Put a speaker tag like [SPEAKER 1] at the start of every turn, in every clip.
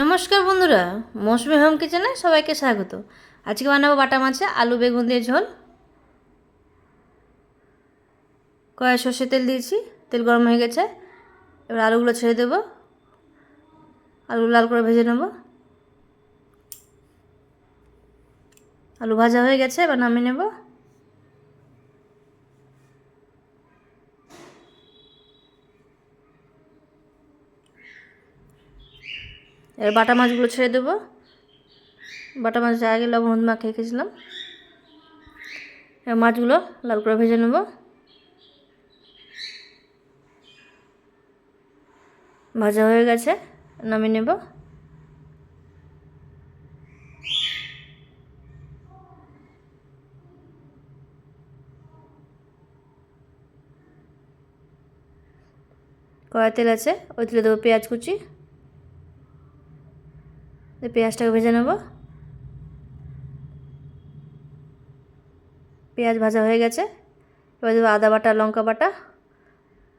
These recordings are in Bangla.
[SPEAKER 1] নমস্কার বন্ধুরা, মৌসুমি হোম কিচেনে সবাইকে স্বাগত। আজকে বানাবো বাটা মাছে আলু, বেগুন দিয়ে ঝোল। কড়াই সর্ষে তেল দিয়েছি, তেল গরম হয়ে গেছে। এবার আলুগুলো ছেড়ে দেবো। আলু লাল করে ভেজে নেব। আলু ভাজা হয়ে গেছে, এবার নামিয়ে নেব। এবার বাটা মাছগুলো ছেড়ে দেবো। বাটা মাছ আগে লবণ হলুদ মাখিয়ে এবার মাছগুলো লাল করে ভেজে নেব। ভাজা হয়ে গেছে, নামিয়ে নেব। কড়াই তেল আছে ওই তেলে দেবো পেঁয়াজ কুচি। পেঁয়াজটাকে ভেজে নেব। পেঁয়াজ ভাজা হয়ে গেছে। এবার দেবো আদা বাটা, লঙ্কা বাটা।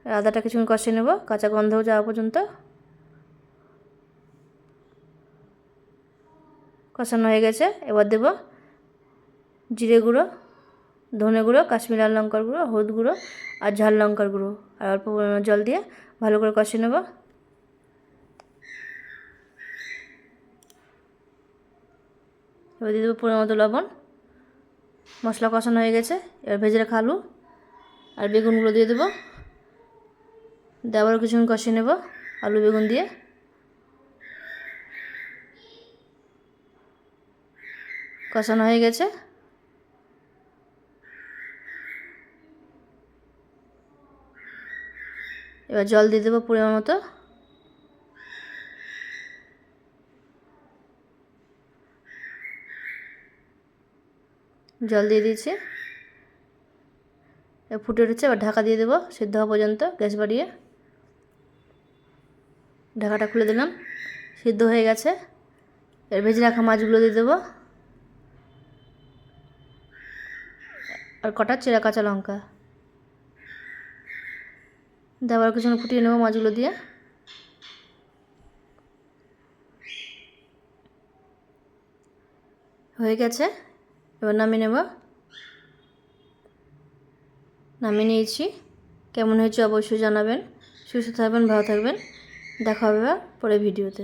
[SPEAKER 1] আদাটা কিছুক্ষণ কষিয়ে নেব। কাঁচা গন্ধ যাওয়া পর্যন্ত। কষানো হয়ে গেছে। এবার দেব জিরে গুঁড়ো, ধনে গুঁড়ো, কাশ্মীর লঙ্কার গুঁড়ো, হলুদ গুঁড়ো আর ঝাল লঙ্কার গুঁড়ো। আর অল্প জল দিয়ে ভালো করে কষিয়ে নেব। এবার দিয়ে দেবো পরিমাণ মতো লবণ। মশলা কষানো হয়ে গেছে, এবার ভেজে রাখা আলু আর বেগুনগুলো দিয়ে দেবো। দিয়ে আবারও কিছুক্ষণ কষিয়ে নেব আলু, বেগুন দিয়ে। কষানো হয়ে গেছে। এবার জল দিয়ে দেবো পরিমাণ মতো। জল দিয়ে দিয়েছি। ফুটে উঠেছে, এবার ঢাকা দিয়ে দেবো, সিদ্ধ হওয়া পর্যন্ত, গ্যাস বাড়িয়ে। ঢাকাটা খুলে দিলাম, সিদ্ধ হয়ে গেছে। এর ভেজে রাখা মাছগুলো দিয়ে দেবো। আর কটা? চেরা, কাঁচা লঙ্কা। দেওয়ার কিছু ফুটিয়ে নেব মাছগুলো দিয়ে। হয়ে গেছে। এবার নামিয়ে নেব। নামিয়ে নিয়েছি। কেমন হয়েছে অবশ্যই জানাবেন। সুস্থ থাকবেন, ভালো থাকবেন। দেখা হবে পরে ভিডিওতে।